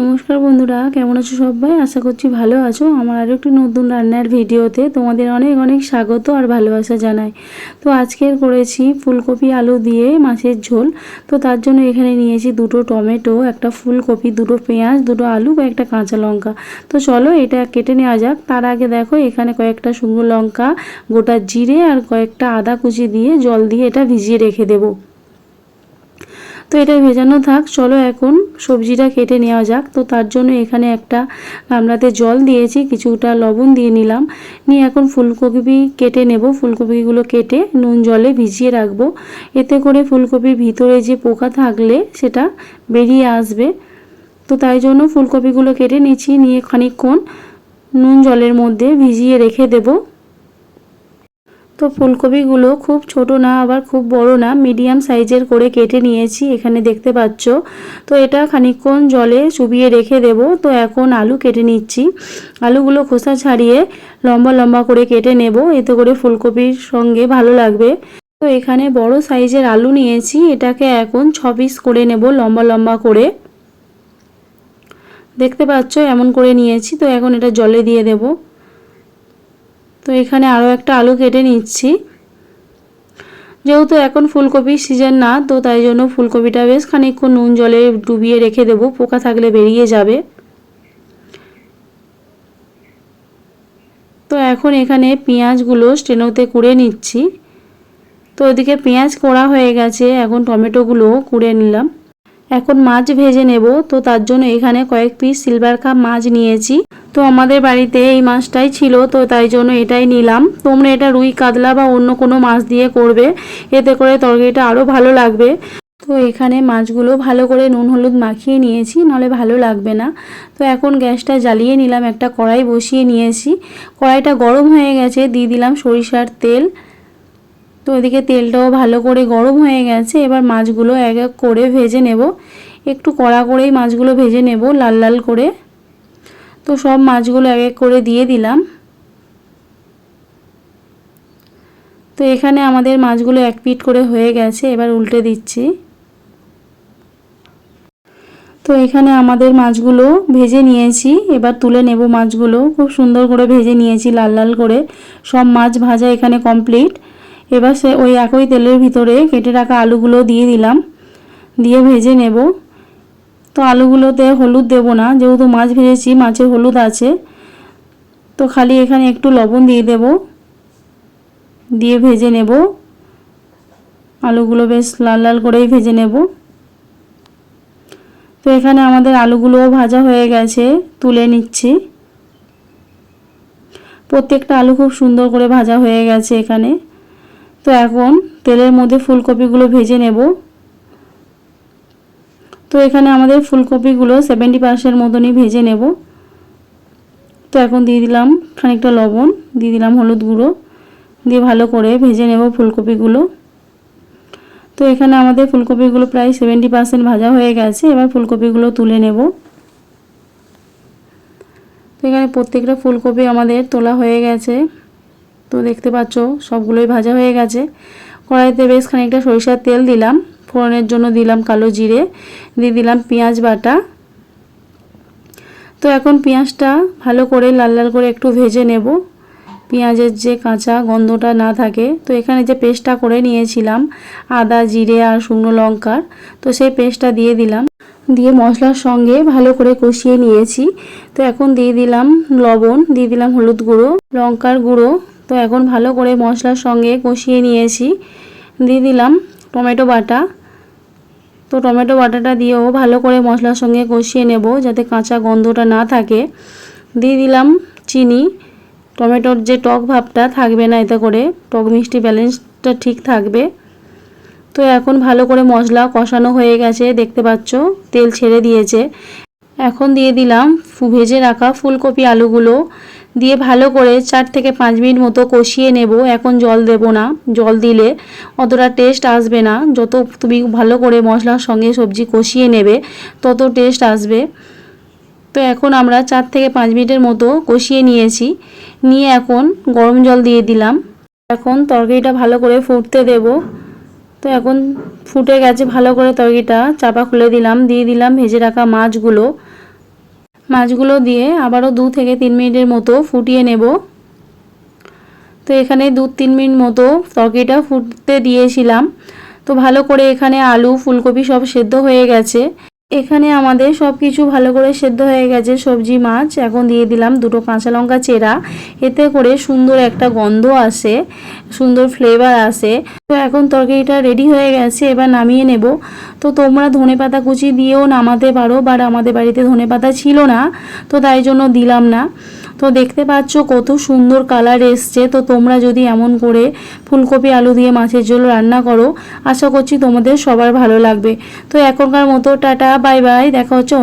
নমস্কার বন্ধুরা, কেমন আছো সবাই? আশা করছি ভালো আছো। আমার আরও একটি নতুন রান্নার ভিডিওতে তোমাদের অনেক অনেক স্বাগত আর ভালোবাসা জানাই। তো আজকের করেছি ফুলকপি আলু দিয়ে মাছের ঝোল। তো তার জন্য এখানে নিয়েছি দুটো টমেটো, একটা ফুলকপি, দুটো পেঁয়াজ, দুটো আলু, কয়েকটা কাঁচা লঙ্কা। তো চলো এটা কেটে নেওয়া যাক। তার আগে দেখো, এখানে কয়েকটা শুকনো লঙ্কা, গোটা জিরে আর কয়েকটা আদা কুচি দিয়ে জল দিয়ে এটা ভিজিয়ে রেখে দেবো। তো এটা ভেজানো থাক, চলো এখন সবজিটা কেটে নেওয়া যাক। তো তার জন্য এখানে একটা গামলাতে জল দিয়েছি, কিছুটা লবণ দিয়ে নিলাম। নিয়ে এখন ফুলকপি কেটে নেব। ফুলকপিগুলো কেটে নুন জলে ভিজিয়ে রাখব। এতে করে ফুলকপির ভিতরে যে পোকা থাকলে সেটা বেরিয়ে আসবে। তো তাই জন্য ফুলকপিগুলো কেটে নিচ্ছি। নিয়ে খানিকক্ষণ নুন জলের মধ্যে ভিজিয়ে রেখে দেবো। তো ফুলকপিগুলো খুব ছোট না, আবার খুব বড় না মিডিয়াম সাইজের করে কেটে নিয়েছি, এখানে দেখতে পাচ্ছ। তো এটা খানিকক্ষণ জলে চুবিয়ে রেখে দেব। তো এখন আলু কেটে নিচ্ছি। আলুগুলো খোসা ছাড়িয়ে লম্বা লম্বা করে কেটে নেব। এতে করে ফুলকপির সঙ্গে ভালো লাগবে। তো এখানে বড় সাইজের আলু নিয়েছি। এটাকে এখন ছ পিস করে নেব লম্বা লম্বা করে। দেখতে পাচ্ছ, এমন করে নিয়েছি। তো এখন এটা জলে দিয়ে দেবো। তো এখানে আরও একটা আলু কেটে নিচ্ছি। যেহেতু এখন ফুলকপির সিজন না, তো তাই জন্য ফুলকপিটা বেশ খানিকক্ষণ নুন জলে ডুবিয়ে রেখে দেবো, পোকা থাকলে বেরিয়ে যাবে। তো এখন এখানে পেঁয়াজগুলো স্টেনোতে কুড়ে নিচ্ছি। তো ওদিকে পেঁয়াজ কড়া হয়ে গেছে, এখন টমেটোগুলো কুড়ে নিলাম। এখন মাছ ভেজে নেব, তো তার জন্য এখানে কয়েক পিস সিলভার কাপ মাছ নিয়েছি। তো আমাদের বাড়িতে এই মাছটাই ছিল, তো তাই জন্য এটাই নিলাম। তোমরা এটা রুই, কাতলা বা অন্য কোনো মাছ দিয়ে করবে। এতে করে তরকারিটা আরও ভালো লাগবে। তো এখানে মাছগুলো ভালো করে নুন হলুদ মাখিয়ে নিয়েছি, নাহলে ভালো লাগবে না। তো এখন গ্যাসটা জ্বালিয়ে নিলাম, একটা কড়াই বসিয়ে নিয়েছি। কড়াইটা গরম হয়ে গেছে, দিয়ে দিলাম সরিষার তেল। তো এদিকে তেলটাও ভালো করে গরম হয়ে গেছে, এবার মাছগুলো এক এক করে ভেজে নেব। একটু কড়া করেই মাছগুলো ভেজে নেব, লাল লাল করে। তো সব মাছগুলো এক এক করে দিয়ে দিলাম। তো এখানে আমাদের মাছগুলো এক পিট করে হয়ে গেছে, এবার উল্টে দিচ্ছি। তো এখানে আমাদের মাছগুলো ভেজে নিয়েছি, এবার তুলে নেব মাছগুলো। খুব সুন্দর করে ভেজে নিয়েছি, লাল লাল করে। সব মাছ ভাজা এখানে কমপ্লিট। এবার সে ওই একই তেলের ভিতরে কেটে রাখা আলুগুলো দিয়ে দিলাম। দিয়ে ভেজে নেব। তো আলুগুলোতে হলুদ দেব না, যেহেতু মাছ ভেজেছি, মাছে হলুদ আছে। তো খালি এখানে একটু লবণ দিয়ে দেব। দিয়ে ভেজে নেব। আলুগুলো বেশ লাল লাল করেই ভেজে নেব। তো এখানে আমাদের আলুগুলোও ভাজা হয়ে গেছে, তুলে নিচ্ছি। প্রত্যেকটা আলু খুব সুন্দর করে ভাজা হয়ে গেছে এখানে। তো এখন তেলের মধ্যে ফুলকপিগুলো ভেজে নেব। তো এখানে আমাদের ফুলকপিগুলো সেভেন্টি পার্সেন্ট মতনই ভেজে নেব। তো এখন দিয়ে দিলাম খানিকটা লবণ, দিয়ে দিলাম হলুদ গুঁড়ো, দিয়ে ভালো করে ভেজে নেব ফুলকপিগুলো। তো এখানে আমাদের ফুলকপিগুলো প্রায় সেভেন্টি পার্সেন্ট ভাজা হয়ে গেছে, এবার ফুলকপিগুলো তুলে নেব। তো এখানে প্রত্যেকটা ফুলকপি আমাদের তোলা হয়ে গেছে। তো দেখতে পাচ্ছ সবগুলোই ভাজা হয়ে গেছে। কড়াইতে বেশ খানিকটা সরিষার তেল দিলাম। ফোড়নের জন্য দিলাম কালো জিরে, দিয়ে দিলাম পেঁয়াজ বাটা। তো এখন পেঁয়াজটা ভালো করে লাল লাল করে একটু ভেজে নেব। পেঁয়াজের যে কাঁচা গন্ধটা না থাকে, তো এখানে যে পেস্টটা করে নিয়েছিলাম, আদা, জিরে আর শুকনো লঙ্কার, তো সেই পেস্টটা দিয়ে দিলাম। দিয়ে মশলার সঙ্গে ভালো করে কষিয়ে নিয়েছি। তো এখন দিয়ে দিলাম লবণ, দিয়ে দিলাম হলুদ গুঁড়ো, লঙ্কার গুঁড়ো। তো এখন ভালো করে মশলার সঙ্গে কষিয়ে নিয়েছি। দিয়ে দিলাম টমেটো বাটা। তো টমেটো বাটাটা দিয়েও ভালো করে মশলার সঙ্গে কষিয়ে নেব যাতে কাঁচা গন্ধটা না থাকে। দিয়ে দিলাম চিনি। টমেটোর যে টক ভাবটা থাকবে না এতে করে, টক মিষ্টি ব্যালেন্সটা ঠিক থাকবে। তো এখন ভালো করে মশলা কষানো হয়ে গেছে, দেখতে পাচ্ছ, তেল ছেড়ে দিয়েছে। এখন দিয়ে দিলাম ভেজে রাখা ফুলকপি আলুগুলো। দিয়ে ভালো করে চার থেকে পাঁচ মিনিট মতো কষিয়ে নেব। এখন জল দেব না। জল দিলে অতটা টেস্ট আসবে না। যত তুমি ভালো করে মশলার সঙ্গে সবজি কষিয়ে নেবে, তত টেস্ট আসবে। তো এখন আমরা চার থেকে পাঁচ মিনিটের মতো কষিয়ে নিয়েছি। নিয়ে এখন গরম জল দিয়ে দিলাম। এখন তরকারিটা ভালো করে ফুটতে দেব। তো এখন ফুটে গেছে ভালো করে তরকারিটা। চাপা খুলে দিলাম। দিয়ে দিলাম ভেজে রাখা মাছগুলো। মাছগুলো দিয়ে আবারও দু থেকে তিন মিনিটের মতো ফুটিয়ে নেব। তো এখানে দু তিন মিনিট মতো তরকারিটা ফুটতে দিয়েছিলাম। তো ভালো করে এখানে আলু, ফুলকপি সব সেদ্ধ হয়ে গেছে। এখানে আমাদের সব কিছু ভালো করে সেদ্ধ হয়ে গেছে, সবজি, মাছ। এখন দিয়ে দিলাম দুটো কাঁচা লঙ্কা চেরা। এতে করে সুন্দর একটা গন্ধ আসে। সুন্দর ফ্লেভার আসে তো এখন তরকারিটা রেডি হয়ে গেছে, এবার নামিয়ে নেব। তো তোমরা ধনে পাতা কুচি দিয়েও নামাতে পারো বাট আমাদের বাড়িতে ধনে পাতা ছিল না, তো তাই জন্য দিলাম না। তো দেখতে পাচ্ছ কত সুন্দর কালার এসছে। তো তোমরা যদি এমন করে ফুলকপি, আলু দিয়ে মাছের ঝোল রান্না করো, আশা করছি তোমাদের সবার ভালো লাগবে। তো এখনকার মতো টাটা বাই বাই দেখা হচ্ছে